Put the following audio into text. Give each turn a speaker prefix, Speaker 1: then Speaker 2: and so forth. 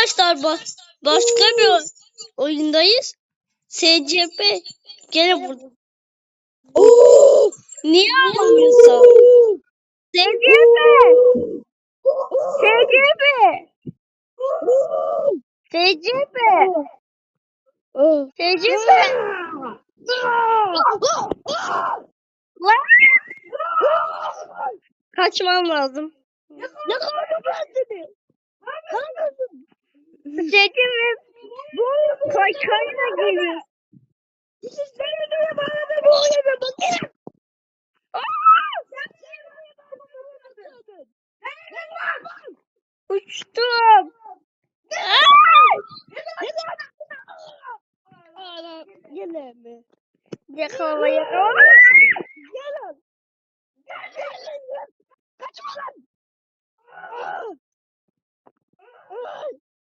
Speaker 1: Arkadaşlar bak başka bir oyundayız. SCP gene burada. Niye ağlamıyorsun? SCP! SCP! SCP! SCP! Kaçmam lazım.
Speaker 2: Yakaladım ben seni. Dedemi
Speaker 1: bu kaçayla geliyor.
Speaker 2: Sizlere göre bana da